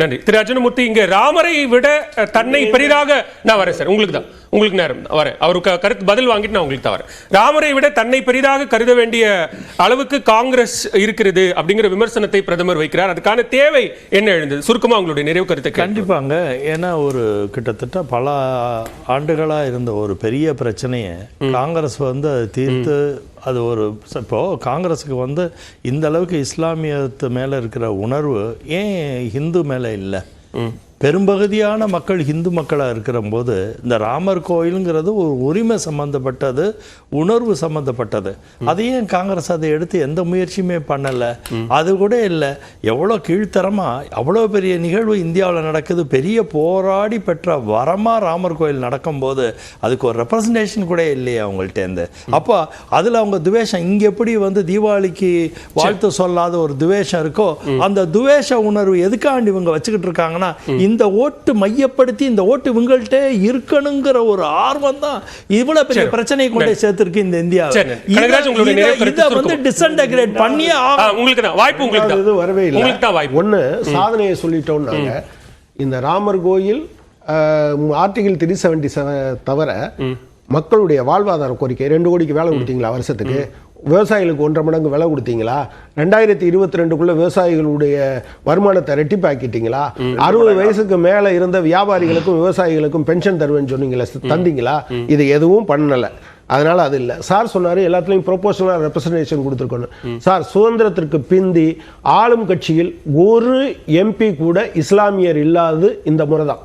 நன்றி. திரு அர்ஜுனமூர்த்தி இங்க ராமரை விட தன்னை பெரிதாக நான் வரேன் சார். உங்களுக்கு தான். உங்களுக்கு நேரம். வரேன். அவருக்கு கருத்து பதில் வாங்கிட்டு நான் உங்களுக்கு தான் வரேன். ராமரை விட தன்னை பெரிதாக கருத வேண்டிய அளவுக்கு காங்கிரஸ் இருக்கிறது அப்படிங்கிற விமர்சனத்தை பிரதமர் வைக்கிறார். அதுக்கான தேவை என்ன எழுந்தது? சுருக்கமா உங்களுடைய நிறைவு கருத்தை. கண்டிப்பாங்க. ஏன்னா ஒரு கிட்டத்தட்ட பல ஆண்டுகளா இருந்த ஒரு பெரிய பிரச்சனையை காங்கிரஸ் வந்து அதை தீர்த்து அது ஒரு இப்போது காங்கிரஸுக்கு வந்து இந்த அளவுக்கு இஸ்லாமியத்து மேலே இருக்கிற உணர்வு ஏன் ஹிந்து மேலே இல்லை? பெரும்பகுதியான மக்கள் ஹிந்து மக்களாக இருக்கிற போது இந்த ராமர் கோயிலுங்கிறது ஒரு உரிமை சம்பந்தப்பட்டது உணர்வு சம்பந்தப்பட்டது. அதையும் காங்கிரஸ் அதை எடுத்து எந்த முயற்சியுமே பண்ணலை. அது கூட இல்லை. எவ்வளோ கீழ்த்தரமா அவ்வளோ பெரிய நிகழ்வு இந்தியாவில் நடக்குது. பெரிய போராடி பெற்ற வரமா ராமர் கோயில் நடக்கும்போது அதுக்கு ஒரு ரெப்ரசன்டேஷன் கூட இல்லையே அவங்கள்ட்டேருந்து அப்போ அதில் அவங்க துவேஷம் இங்கே எப்படி வந்து தீபாவளிக்கு வாழ்த்து சொல்லாத ஒரு துவேஷம் இருக்கோ அந்த துவேஷ உணர்வு எதுக்காண்டி இவங்க வச்சுக்கிட்டு இருக்காங்கன்னா இந்த ஓட்டு மையப்படுத்தி இந்த ஓட்டு இவங்கள்ட்ட இருக்கணுங்கிற ஒரு ஆர்வம் தான் இவ்வளவு பெரிய சரி. பிரச்சனையை கொண்டு சேர்த்திருக்கு இந்த இந்தியா இதை வந்து. டிஸ்இன்டகிரேட் ஆகணும். உங்களுக்கு தான். வாய்ப்பு உங்களுக்கு வரவே இல்லை. உங்களுக்கு தான் வாய்ப்பு. ஒண்ணு சாதனையை சொல்லிட்டோம்னாங்க. இந்த ராமர் கோயில் ஆர்டிகிள் த்ரீ செவன்டி தவிர மக்களுடைய வாழ்வாதார கோரிக்கை ரெண்டு கோடிக்கு வேலை கொடுத்தீங்களா வருஷத்துக்கு? விவசாயிகளுக்கு ஒன்றரை மடங்கு விலை கொடுத்தீங்களா? ரெண்டாயிரத்தி இருபத்தி ரெண்டுக்குள்ள விவசாயிகளுடைய வருமானத்தை ரெட்டிப்பாக்கிட்டீங்களா அறுபது வயசுக்கு மேல இருந்த வியாபாரிகளுக்கும் விவசாயிகளுக்கும் பென்ஷன் தருவேன்னு சொன்னீங்களா தந்தீங்களா? இது எதுவும் பண்ணல. அதனால அது இல்லை. சார் சொன்னாரு எல்லாத்துலயும் ப்ரொபோஷனல் ரெப்ரசன்டேஷன் கொடுத்துருக்கணும் சார் சுதந்திரத்திற்கு பிந்தி ஆளும் கட்சியில் ஒரு எம்பி கூட இஸ்லாமியர் இல்லாதது இந்த முறை தான்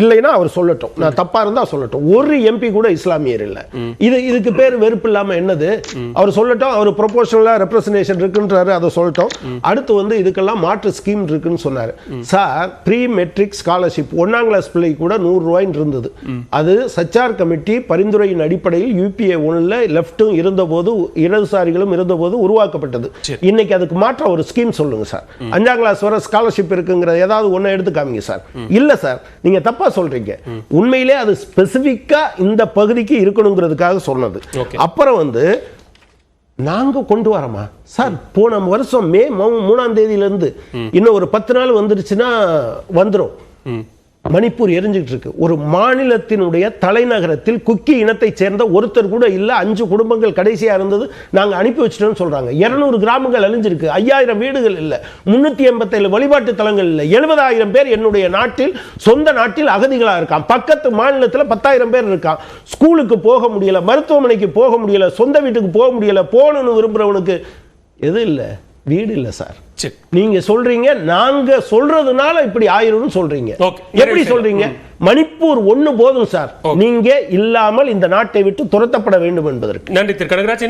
இல்லைன்னா அவர் சொல்லட்டும். நான் தப்பா இருந்தா சொல்லட்டும். ஒரு எம்பி கூட இஸ்லாமியர் இல்ல. இது இதுக்கு பேர் வெறுப்பு இல்லாம என்னது? அவர் சொல்லட்டும் அவர் ப்ரொபோஷனலா ரெப்ரசன்டேஷன் இருக்குன்றாரு அதை சொல்லட்டும். அடுத்து வந்து இதுக்கெல்லாம் மாற்று ஸ்கீம் இருக்குன்னு சொன்னாரு. சார் ப்ரீ மெட்ரிக் ஸ்காலர்ஷிப் ஒன்னாம் கிளாஸ் பிள்ளை கூட நூறு ரூபாய்ன்னு இருந்தது. அது சச்சார் கமிட்டி பரிந்துரையின் அடிப்படையில் யூபிஏ ஒன்ல லெஃப்ட்டும் இருந்தபோது இடதுசாரிகளும் இருந்தபோது உருவாக்கப்பட்டது. இன்னைக்கு அதுக்கு மாற்ற ஒரு ஸ்கீம் சொல்லுங்க சார் அஞ்சாம் கிளாஸ் வரை ஸ்காலர்ஷிப் இருக்குங்கிற ஏதாவது ஒண்ணு எடுத்து காமிங்க சார் இல்ல சார் நீங்க தப்பா சொல்றீங்க. உண்மையிலே அது ஸ்பெசிபிக்கா இந்த பகுதிக்கு இருக்கணுங்கிறதுக்காக சொன்னது. அப்புறம் வந்து நாங்க கொண்டு வரோமா? சார் போன வருஷம் மே மூணாம் தேதியில இருந்து இன்னும் ஒரு பத்து நாள் வந்துருச்சுன்னா வந்துரும். மணிப்பூர் எரிஞ்சுக்கிட்டு இருக்கு ஒரு மாநிலத்தினுடைய தலைநகரத்தில் குக்கி இனத்தைச் சேர்ந்த ஒருத்தர் கூட இல்லை அஞ்சு குடும்பங்கள் கடைசியாக இருந்தது நாங்கள் அனுப்பி வச்சிட்டோம்னு சொல்கிறாங்க இரநூறு கிராமங்கள் அழிஞ்சிருக்கு ஐயாயிரம் வீடுகள் இல்லை முந்நூற்றி எண்பத்தேழு வழிபாட்டு தலங்கள் இல்லை எழுபதாயிரம் பேர் என்னுடைய நாட்டில் சொந்த நாட்டில் அகதிகளாக இருக்கான். பக்கத்து மாநிலத்தில் பத்தாயிரம் பேர் இருக்கான். ஸ்கூலுக்கு போக முடியலை மருத்துவமனைக்கு போக முடியலை சொந்த வீட்டுக்கு போக முடியலை போகணும்னு விரும்புகிறவனுக்கு எது இல்லை? வீடு இல்ல சார். நீங்க சொல்றீங்க நாங்க சொல்றதுனால இப்படி ஆயிரும்னு சொல்றீங்க. எப்படி சொல்றீங்க? மணிப்பூர் ஒண்ணு போதும் சார். நீங்க இல்லாமல் இந்த நாட்டை விட்டு துரத்தப்பட வேண்டும் என்பதற்கு. நன்றி திரு கனகராஜ்.